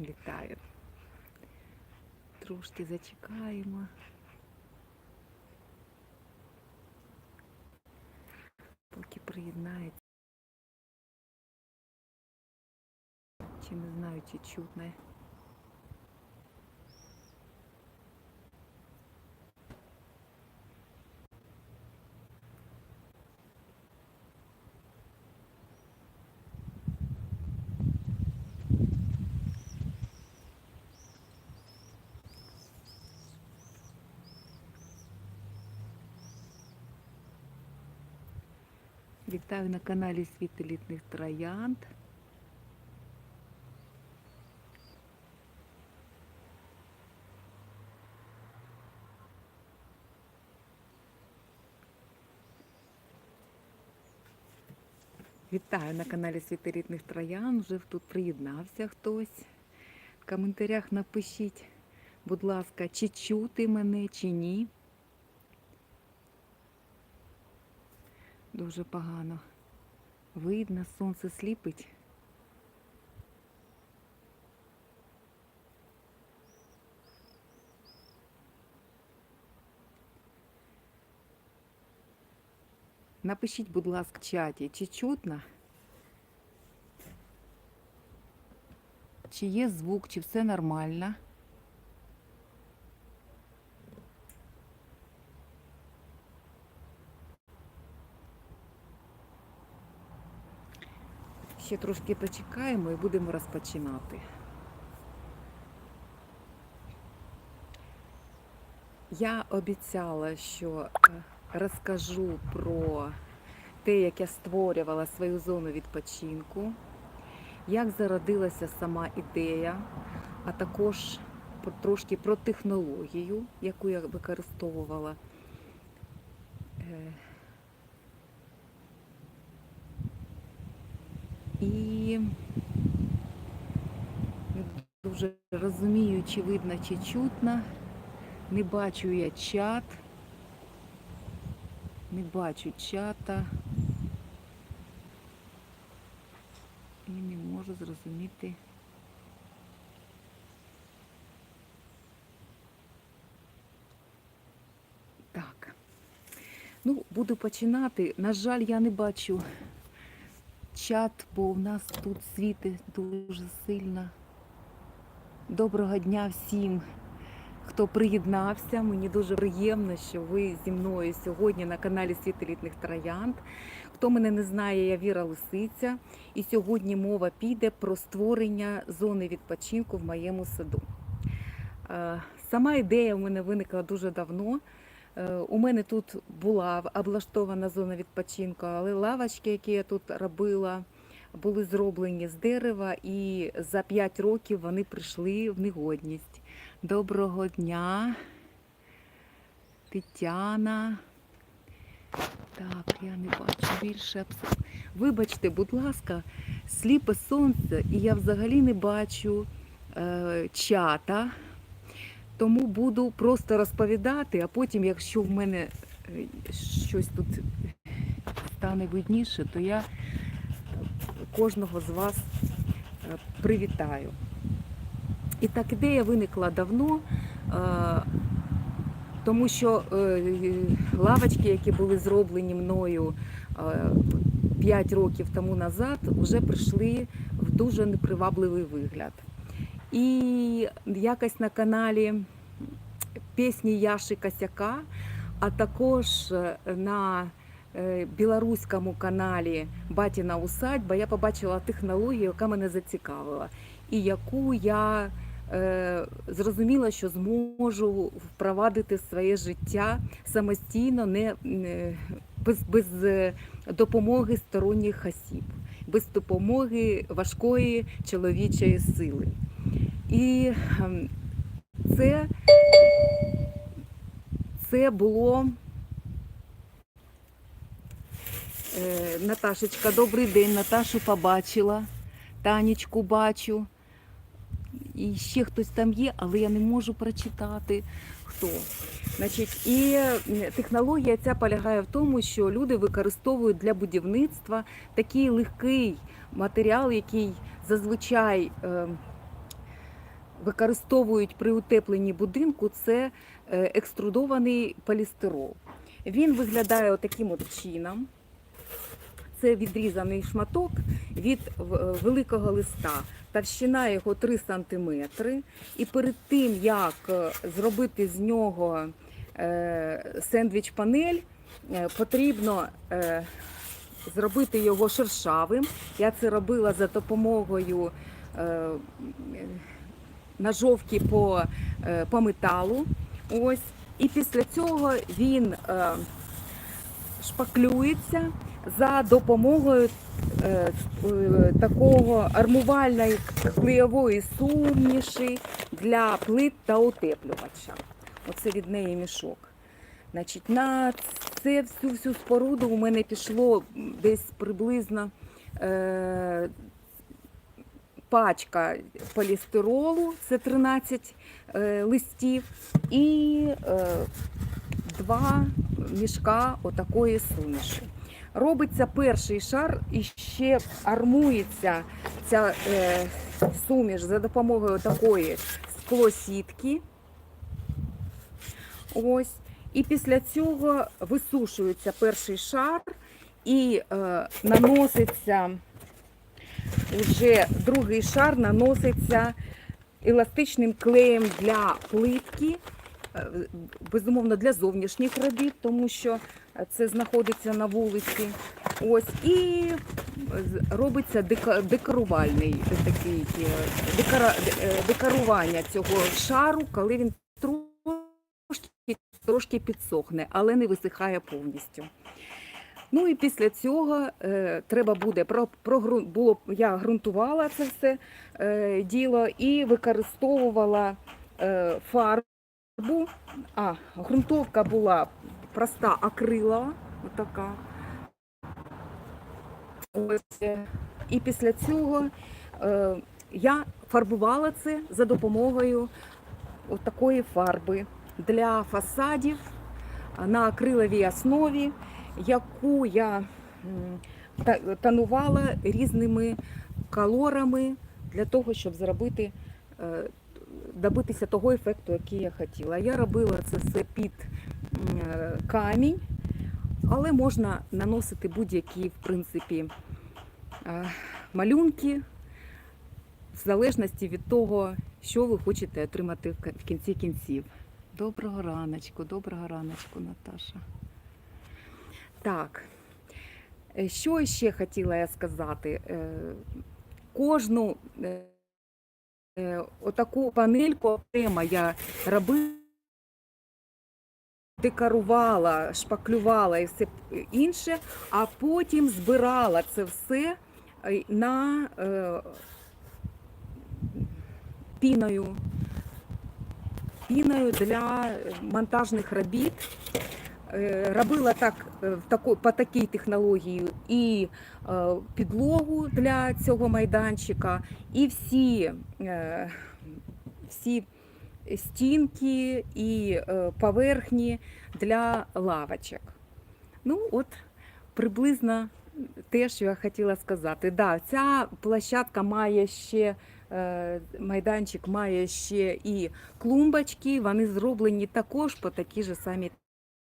Вітаю. Трошки зачекаємо. Поки приєднається. Чи не знаю, чи чутно. Вітаю на каналі Світ елітних троянд. Вітаю на каналі Світ елітних троянд. Вже тут приєднався хтось. В коментарях напишіть, будь ласка, чи чути мене, чи ні. Дуже погано. Видно, сонце сліпить. Напишіть, будь ласка, в чаті, чи чутно, чи є звук, чи все нормально. Ще трошки почекаємо і будемо розпочинати. Я обіцяла, що е, розкажу про те, як я створювала свою зону відпочинку, як зародилася сама ідея, а також трошки про технологію, яку я використовувала. І дуже розумію, чи видно, чи чутно. Не бачу я чат. Не бачу чата. І не можу зрозуміти. Так. Ну, буду починати. На жаль, я не бачу чат, бо у нас тут світить дуже сильно. Доброго дня всім, хто приєднався. Мені дуже приємно, що ви зі мною сьогодні на каналі Світ елітних троянд. Хто мене не знає, я Віра Лисиця. І сьогодні мова піде про створення зони відпочинку в моєму саду. Е, Сама ідея в мене виникла дуже давно. Е, У мене тут була облаштована зона відпочинку, але лавочки, які я тут робила, були зроблені з дерева, і за 5 років вони прийшли в негодність. Доброго дня, Тетяна. Так, я не бачу більше. Вибачте, будь ласка, сліпе сонце, і я взагалі не бачу е, чата. Тому буду просто розповідати, а потім, якщо в мене е, щось тут стане видніше, то я кожного з вас е, привітаю. І так, ідея виникла давно, е, тому що лавочки, які були зроблені мною 5 років тому назад, вже прийшли в дуже непривабливий вигляд. І якось на каналі пісні Яши Косяка, а також е, на е, білоруському каналі Батіна Усадьба я побачила технологію, яка мене зацікавила, і яку я е, зрозуміла, що зможу впровадити своє життя самостійно, не, без, без допомоги сторонніх осіб, без допомоги важкої чоловічої сили. І ем, це, це було. Е, Наташечка, добрий день. Наташу побачила. Танечку бачу. І ще хтось там є, але я не можу прочитати хто. Значить, і технологія ця полягає в тому, що люди використовують для будівництва такий легкий матеріал, який зазвичай. е, використовують при утепленні будинку, це е, екструдований полістирол. Він виглядає отаким от чином. Це відрізаний шматок від великого листа. Товщина його 3 см. І перед тим, як е, зробити з нього е, сендвіч-панель, е, потрібно е, зробити його шершавим. Я це робила за допомогою е, ножовки по, е, по металу. Ось. І після цього він е, шпаклюється за допомогою е, такого армувальної клеєвої суміші для плит та утеплювача. Оце від неї мішок. Значить, на це всю всю споруду у мене пішло десь приблизно е, пачка полістиролу, це 13 е, листів, і е, два мішка отакої суміші. Робиться перший шар і ще армується ця е, суміш за допомогою такої склосітки. Ось. І після цього висушується перший шар і е, наноситься вже другий шар наноситься еластичним клеєм для плитки, е, безумовно для зовнішніх робіт, тому що це знаходиться на вулиці. Ось і робиться декорувальний такий е, декора, е, декорування цього шару, коли він трошки, трошки підсохне, але не висихає повністю. Ну і після цього е, треба буде про, прогру- було я ґрунтувала це все е, діло і використовувала е, фарбу. А, ґрунтовка була проста акрилова, отака. Ось. е, І після цього е, я фарбувала це за допомогою такої фарби для фасадів на акриловій основі, яку я м, та- тонувала різними колорами для того, щоб зробити, е, добитися того ефекту, який я хотіла. Я робила це все під е, камінь, але можна наносити будь-які, в принципі, е, малюнки в залежності від того, що ви хочете отримати в кінці кінців. Доброго раночку, доброго раночку, Наташа. Так, е, що ще хотіла я сказати? Е, Кожну е, отаку панельку окремо я робила, декорувала, шпаклювала і все інше, а потім збирала це все на піною, піною для монтажних робіт. Е, Робила так е, тако- по такій технології і е, підлогу для цього майданчика, і всі, всі стінки і поверхні для лавочок. Ну, от приблизно те, що я хотіла сказати. Да, ця площадка має ще. Майданчик має ще і клумбочки, вони зроблені також по такій же самій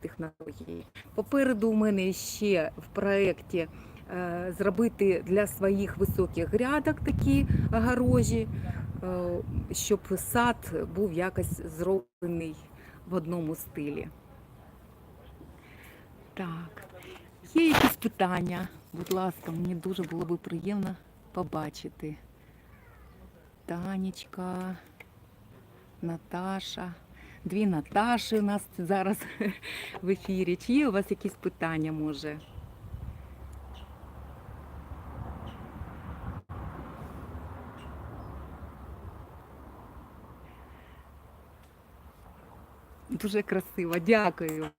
технології. Попереду у мене ще в проєкті е, зробити для своїх високих грядок такі огорожі, е, щоб сад був якось зроблений в одному стилі. Так, є якісь питання? Будь ласка, мені дуже було би приємно побачити. Танечка, Наташа. Дві Наташі у нас зараз в ефірі. Чи є у вас якісь питання, може? Дуже красиво, дякую.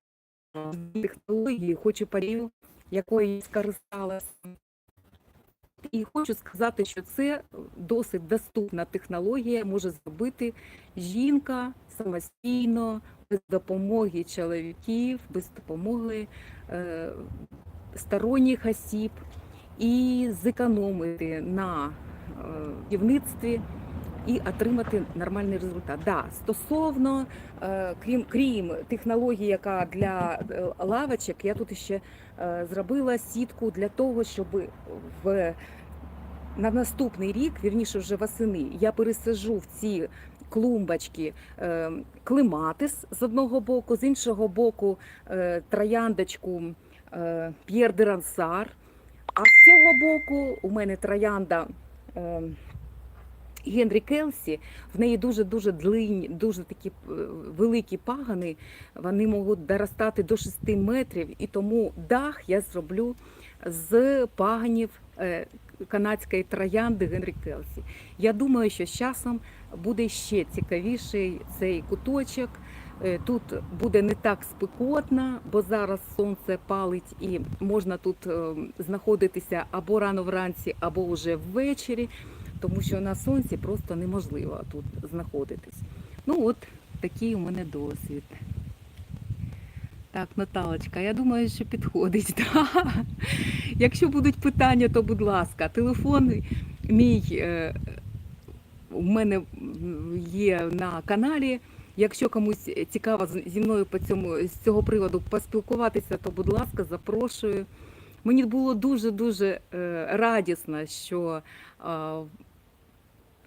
Технології хочу парію, якою скористалася. І хочу сказати, що це досить доступна технологія, може зробити жінка самостійно, без допомоги чоловіків, без допомоги е, сторонніх осіб і зекономити на е, будівництві і отримати нормальний результат. Да, стосовно е, крім крім технології, яка для е, лавочок, я тут ще зробила сітку для того, щоб в на наступний рік, вірніше вже восени, я пересажу в ці клумбочки е, клематис з одного боку, з іншого боку е, трояндочку е, П'єр де Рансар. А з цього боку у мене троянда Генрі Келсі. В неї дуже дуже длинні, дуже такі великі пагани. Вони можуть доростати до 6 метрів, і тому дах я зроблю з паганів канадської троянди Генрі Келсі. Я думаю, що з часом буде ще цікавіший цей куточок. Е, Тут буде не так спекотно, бо зараз сонце палить і можна тут е, знаходитися або рано вранці, або вже ввечері, тому що на сонці просто неможливо тут знаходитись. Ну от такий у мене досвід. Так, Наталочка, я думаю, що підходить. Да? Якщо будуть питання, то будь ласка, телефон мій е, у мене є на каналі. Якщо комусь цікаво зі мною по цьому з цього приводу поспілкуватися, то будь ласка, запрошую. Мені було дуже дуже радісно, що е,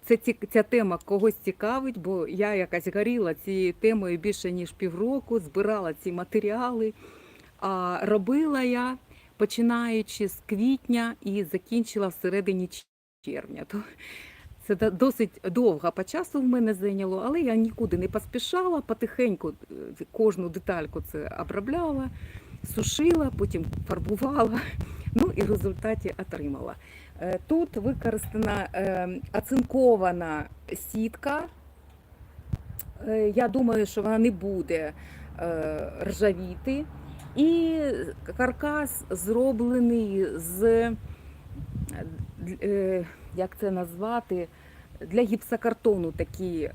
це ця тема когось цікавить, бо я якась горіла цією темою більше ніж півроку, збирала ці матеріали. А робила я починаючи з квітня і закінчила всередині червня. Це досить довго по часу в мене зайняло, але я нікуди не поспішала, потихеньку е, кожну детальку це обробляла, сушила, потім фарбувала. Ну і в результаті отримала. Е, Тут використана е, оцинкована сітка. Я думаю, що вона не буде ржавіти. І каркас зроблений з, як це назвати, для гіпсокартону такі е,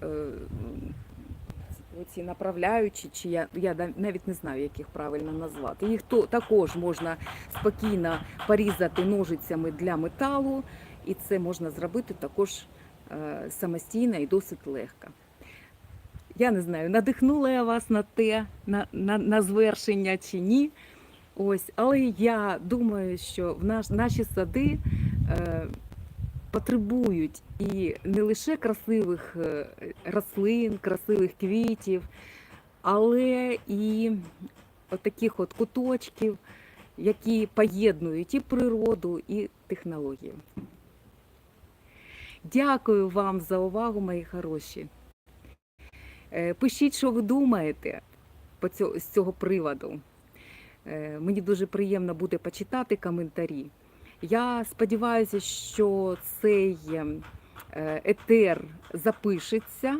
ці направляючі, чи я, я навіть не знаю, як їх правильно назвати. Їх то, також можна спокійно порізати ножицями для металу, і це можна зробити також е, самостійно і досить легко. Я не знаю, надихнула я вас на те, на, на, на звершення чи ні. Ось, але я думаю, що в наш, наші сади е, потребують і не лише красивих е, рослин, красивих квітів, але і от таких от куточків, які поєднують і природу, і технологію. Дякую вам за увагу, мої хороші. Е, Пишіть, що ви думаєте з цього приводу. Е, Мені дуже приємно буде почитати коментарі. Я сподіваюся, що цей ем, е, етер запишеться,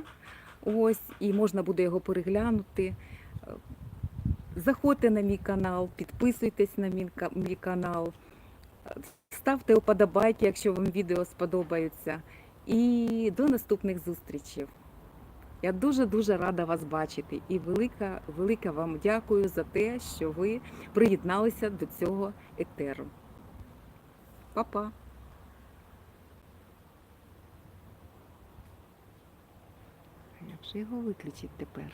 ось, і можна буде його переглянути. Е, Заходьте на мій канал, підписуйтесь на мій канал, ставте вподобайки, якщо вам відео сподобаються. І до наступних зустрічей. Я дуже-дуже рада вас бачити і велика, велика вам дякую за те, що ви приєдналися до цього етеру. Па-па! Як же його виключити тепер?